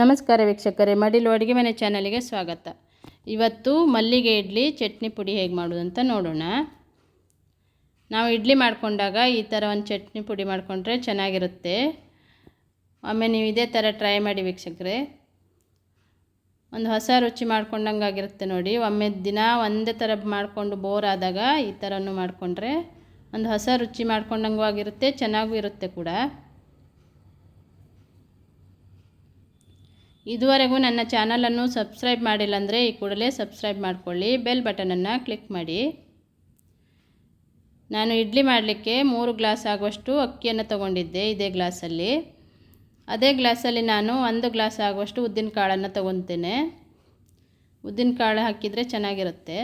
ನಮಸ್ಕಾರ ವೀಕ್ಷಕರೇ, ಮಡಿಲು ಅಡುಗೆ ಮನೆ ಚಾನಲಿಗೆ ಸ್ವಾಗತ. ಇವತ್ತು ಮಲ್ಲಿಗೆ ಇಡ್ಲಿ, ಚಟ್ನಿ ಪುಡಿ ಹೇಗೆ ಮಾಡೋದು ಅಂತ ನೋಡೋಣ. ನಾವು ಇಡ್ಲಿ ಮಾಡಿಕೊಂಡಾಗ ಈ ಥರ ಒಂದು ಚಟ್ನಿ ಪುಡಿ ಮಾಡಿಕೊಂಡ್ರೆ ಚೆನ್ನಾಗಿರುತ್ತೆ. ಒಮ್ಮೆ ನೀವು ಇದೇ ಥರ ಟ್ರೈ ಮಾಡಿ ವೀಕ್ಷಕರೇ. ಒಂದು ಹೊಸ ರುಚಿ ಮಾಡ್ಕೊಂಡಂಗೆ ಆಗಿರುತ್ತೆ ನೋಡಿ. ಒಮ್ಮೆ ದಿನ ಒಂದೇ ಥರ ಮಾಡಿಕೊಂಡು ಬೋರ್ ಆದಾಗ ಈ ಥರನೂ ಮಾಡಿಕೊಂಡ್ರೆ ಒಂದು ಹೊಸ ರುಚಿ ಮಾಡ್ಕೊಂಡಂಗೂ ಆಗಿರುತ್ತೆ, ಚೆನ್ನಾಗೂ ಇರುತ್ತೆ ಕೂಡ. ಇದುವರೆಗೂ ನನ್ನ ಚಾನಲನ್ನು ಸಬ್ಸ್ಕ್ರೈಬ್ ಮಾಡಿಲ್ಲ ಅಂದರೆ ಈ ಕೂಡಲೇ ಸಬ್ಸ್ಕ್ರೈಬ್ ಮಾಡಿಕೊಳ್ಳಿ, ಬೆಲ್ ಬಟನನ್ನು ಕ್ಲಿಕ್ ಮಾಡಿ. ನಾನು ಇಡ್ಲಿ ಮಾಡಲಿಕ್ಕೆ ಮೂರು ಗ್ಲಾಸ್ ಆಗುವಷ್ಟು ಅಕ್ಕಿಯನ್ನು ತಗೊಂಡಿದ್ದೆ ಇದೇ ಗ್ಲಾಸಲ್ಲಿ. ಅದೇ ಗ್ಲಾಸಲ್ಲಿ ನಾನು ಒಂದು ಗ್ಲಾಸ್ ಆಗುವಷ್ಟು ಉದ್ದಿನ ಕಾಳನ್ನು ತೊಗೊತೇನೆ. ಉದ್ದಿನ ಕಾಳು ಹಾಕಿದರೆ ಚೆನ್ನಾಗಿರುತ್ತೆ.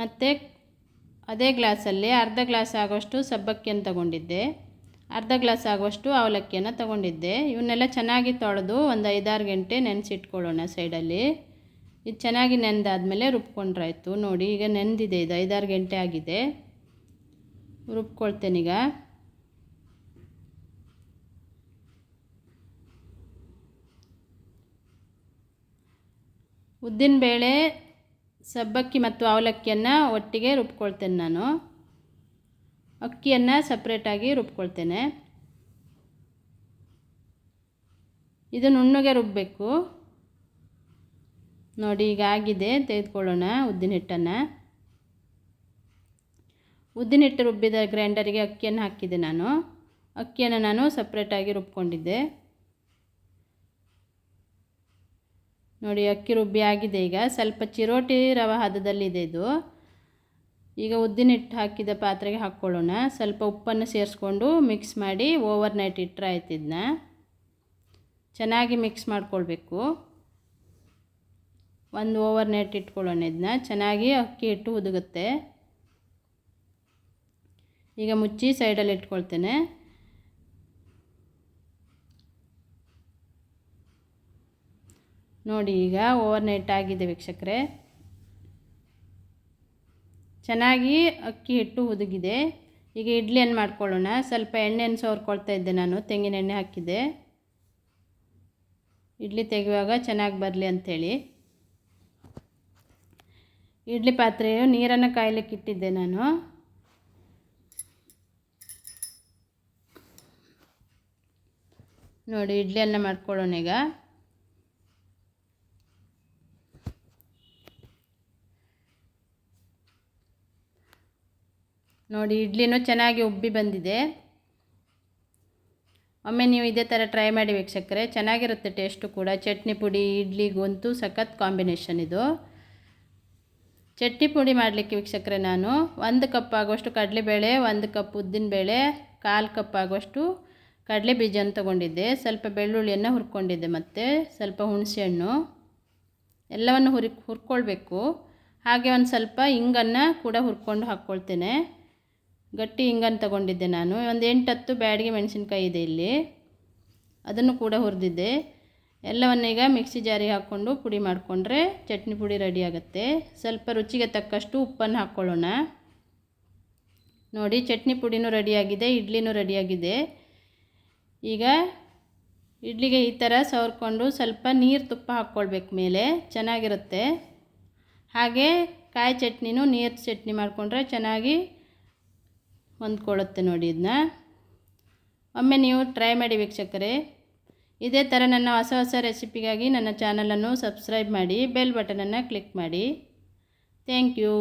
ಮತ್ತು ಅದೇ ಗ್ಲಾಸಲ್ಲಿ ಅರ್ಧ ಗ್ಲಾಸ್ ಆಗುವಷ್ಟು ಸಬ್ಬಕ್ಕಿಯನ್ನು ತಗೊಂಡಿದ್ದೆ. ಅರ್ಧ ಗ್ಲಾಸ್ ಆಗುವಷ್ಟು ಅವಲಕ್ಕಿಯನ್ನು ತಗೊಂಡಿದ್ದೆ. ಇವನ್ನೆಲ್ಲ ಚೆನ್ನಾಗಿ ತೊಳೆದು ಒಂದು ಐದಾರು ಗಂಟೆ ನೆನೆಸಿಟ್ಕೊಳ್ಳೋಣ ಸೈಡಲ್ಲಿ. ಇದು ಚೆನ್ನಾಗಿ ನೆನೆದಾದ್ಮೇಲೆ ರುಬ್ಕೊಂಡ್ರಾಯ್ತು. ನೋಡಿ, ಈಗ ನೆಂದಿದೆ. ಇದು ಐದಾರು ಗಂಟೆ ಆಗಿದೆ. ರುಬ್ಕೊಳ್ತೇನೀಗ ಉದ್ದಿನಬೇಳೆ ಸಬ್ಬಕ್ಕಿ ಮತ್ತು ಅವಲಕ್ಕಿಯನ್ನು ಒಟ್ಟಿಗೆ ರುಬ್ಕೊಳ್ತೇನೆ ನಾನು. ಅಕ್ಕಿಯನ್ನು ಸಪ್ರೇಟಾಗಿ ರುಬ್ಕೊಳ್ತೇನೆ. ಇದು ನುಣ್ಣಗೆ ರುಬ್ಬಬೇಕು ನೋಡಿ, ಈಗ ಆಗಿದೆ. ತೆಗೆದುಕೊಳ್ಳೋಣ ಉದ್ದಿನ ಹಿಟ್ಟನ್ನು. ಉದ್ದಿನ ಹಿಟ್ಟು ರುಬ್ಬಿದ ಗ್ರೈಂಡರಿಗೆ ಅಕ್ಕಿಯನ್ನು ಹಾಕಿದೆ ನಾನು. ಅಕ್ಕಿಯನ್ನು ನಾನು ಸಪ್ರೇಟಾಗಿ ರುಬ್ಕೊಂಡಿದ್ದೆ. ನೋಡಿ, ಅಕ್ಕಿ ರುಬ್ಬಿ ಆಗಿದೆ ಈಗ. ಸ್ವಲ್ಪ ಚಿರೋಟಿ ರವೆ ಹದದಲ್ಲಿದೆ ಇದು. ಈಗ ಉದ್ದಿನ ಹಿಟ್ಟು ಹಾಕಿದ ಪಾತ್ರೆಗೆ ಹಾಕ್ಕೊಳ್ಳೋಣ. ಸ್ವಲ್ಪ ಉಪ್ಪನ್ನು ಸೇರಿಸ್ಕೊಂಡು ಮಿಕ್ಸ್ ಮಾಡಿ ಓವರ್ ನೈಟ್ ಇಟ್ಟರೆ ಆಯ್ತು ಇದನ್ನ ಚೆನ್ನಾಗಿ ಮಿಕ್ಸ್ ಮಾಡ್ಕೊಳ್ಬೇಕು. ಒಂದು ಓವರ್ ನೈಟ್ ಇಟ್ಕೊಳ್ಳೋಣ ಇದನ್ನ ಚೆನ್ನಾಗಿ ಅಕ್ಕಿ ಹಿಟ್ಟು ಉದುಗುತ್ತೆ ಈಗ ಮುಚ್ಚಿ ಸೈಡಲ್ಲಿ ಇಟ್ಕೊಳ್ತೇನೆ. ನೋಡಿ ಈಗ ಓವರ್ ನೈಟ್ ಆಗಿದೆ ವೀಕ್ಷಕರೇ. ಚೆನ್ನಾಗಿ ಅಕ್ಕಿ ಹಿಟ್ಟು ಹುದುಗಿದೆ. ಈಗ ಇಡ್ಲಿಯನ್ನು ಮಾಡ್ಕೊಳ್ಳೋಣ? ಸ್ವಲ್ಪ ಎಣ್ಣೆಯನ್ನು ಸೋರ್ಕೊಳ್ತಾ ಇದ್ದೆ ನಾನು, ತೆಂಗಿನ ಎಣ್ಣೆ ಹಾಕಿದ್ದೆ. ಇಡ್ಲಿ ತೆಗೆಯುವಾಗ ಚೆನ್ನಾಗಿ ಬರಲಿ ಅಂಥೇಳಿ ಇಡ್ಲಿ ಪಾತ್ರೆಯು ನೀರನ್ನು ಕಾಯಲಿಕ್ಕೆ ಇಟ್ಟಿದ್ದೆ ನಾನು. ನೋಡಿ, ಇಡ್ಲಿಯನ್ನು ಮಾಡ್ಕೊಳ್ಳೋಣ ಈಗ. ನೋಡಿ, ಇಡ್ಲಿನೂ ಚೆನ್ನಾಗಿ ಉಬ್ಬಿ ಬಂದಿದೆ. ಒಮ್ಮೆ ನೀವು ಇದೇ ಥರ ಟ್ರೈ ಮಾಡಿ ವೀಕ್ಷಕರೆ, ಚೆನ್ನಾಗಿರುತ್ತೆ ಟೇಸ್ಟು ಕೂಡ. ಚಟ್ನಿ ಪುಡಿ ಇಡ್ಲಿಗಂತೂ ಸಖತ್ ಕಾಂಬಿನೇಷನ್ ಇದು. ಚಟ್ನಿ ಪುಡಿ ಮಾಡಲಿಕ್ಕೆ ವೀಕ್ಷಕರೆ ನಾನು ಒಂದು ಕಪ್ ಆಗೋಷ್ಟು ಕಡಲೆಬೇಳೆ, ಒಂದು ಕಪ್ ಉದ್ದಿನಬೇಳೆ, ಕಾಲು ಕಪ್ ಆಗೋಷ್ಟು ಕಡಲೆ ಬೀಜನ ತೊಗೊಂಡಿದ್ದೆ. ಸ್ವಲ್ಪ ಬೆಳ್ಳುಳ್ಳಿಯನ್ನು ಹುರ್ಕೊಂಡಿದ್ದೆ ಮತ್ತು, ಸ್ವಲ್ಪ ಹುಣಸೆಹಣ್ಣು, ಎಲ್ಲವನ್ನು ಹುರಿ, ಹುರ್ಕೊಳ್ಬೇಕು. ಹಾಗೆ ಒಂದು ಸ್ವಲ್ಪ ಹಿಂಗನ್ನು ಕೂಡ ಹುರ್ಕೊಂಡು ಹಾಕ್ಕೊಳ್ತೇನೆ. ಗಟ್ಟಿ ಹಿಂಗನ್ನು ತಗೊಂಡಿದ್ದೆ ನಾನು. ಒಂದು ಎಂಟು ಹತ್ತು ಬ್ಯಾಡಿಗೆ ಮೆಣಸಿನ್ಕಾಯಿ ಇದೆ ಇಲ್ಲಿ. ಅದನ್ನು ಕೂಡ ಹುರಿದಿದ್ದೆ. ಎಲ್ಲವನ್ನೀಗ ಮಿಕ್ಸಿ ಜಾರಿಗೆ ಹಾಕ್ಕೊಂಡು ಪುಡಿ ಮಾಡಿಕೊಂಡ್ರೆ ಚಟ್ನಿ ಪುಡಿ ರೆಡಿ ಆಗುತ್ತೆ. ಸ್ವಲ್ಪ ರುಚಿಗೆ ತಕ್ಕಷ್ಟು ಉಪ್ಪನ್ನು ಹಾಕ್ಕೊಳ್ಳೋಣ ನೋಡಿ, ಚಟ್ನಿ ಪುಡಿನೂ ರೆಡಿಯಾಗಿದೆ ಇಡ್ಲಿನೂ ರೆಡಿಯಾಗಿದೆ ಈಗ ಇಡ್ಲಿಗೆ ಈ ಥರ ಸವರ್ಕೊಂಡು ಸ್ವಲ್ಪ ನೀರು ತುಪ್ಪ ಹಾಕ್ಕೊಳ್ಬೇಕು ಮೇಲೆ, ಚೆನ್ನಾಗಿರುತ್ತೆ. ಹಾಗೆ ಕಾಯಿ ಚಟ್ನಿನೂ ನೀರು ಚಟ್ನಿ ಮಾಡಿಕೊಂಡ್ರೆ ಚೆನ್ನಾಗಿ ಹೊಂದ್ಕೊಳ್ಳುತ್ತೆ ನೋಡಿ ಇದನ್ನ ಒಮ್ಮೆ ನೀವು ಟ್ರೈ ಮಾಡಿ ವೀಕ್ಷಕರೇ. ಇದೇ ಥರ ನನ್ನ ಹೊಸ ಹೊಸ ರೆಸಿಪಿಗಾಗಿ ನನ್ನ ಚಾನಲನ್ನು ಸಬ್ಸ್ಕ್ರೈಬ್ ಮಾಡಿ ಬೆಲ್ ಬಟನನ್ನು ಕ್ಲಿಕ್ ಮಾಡಿ. Thank you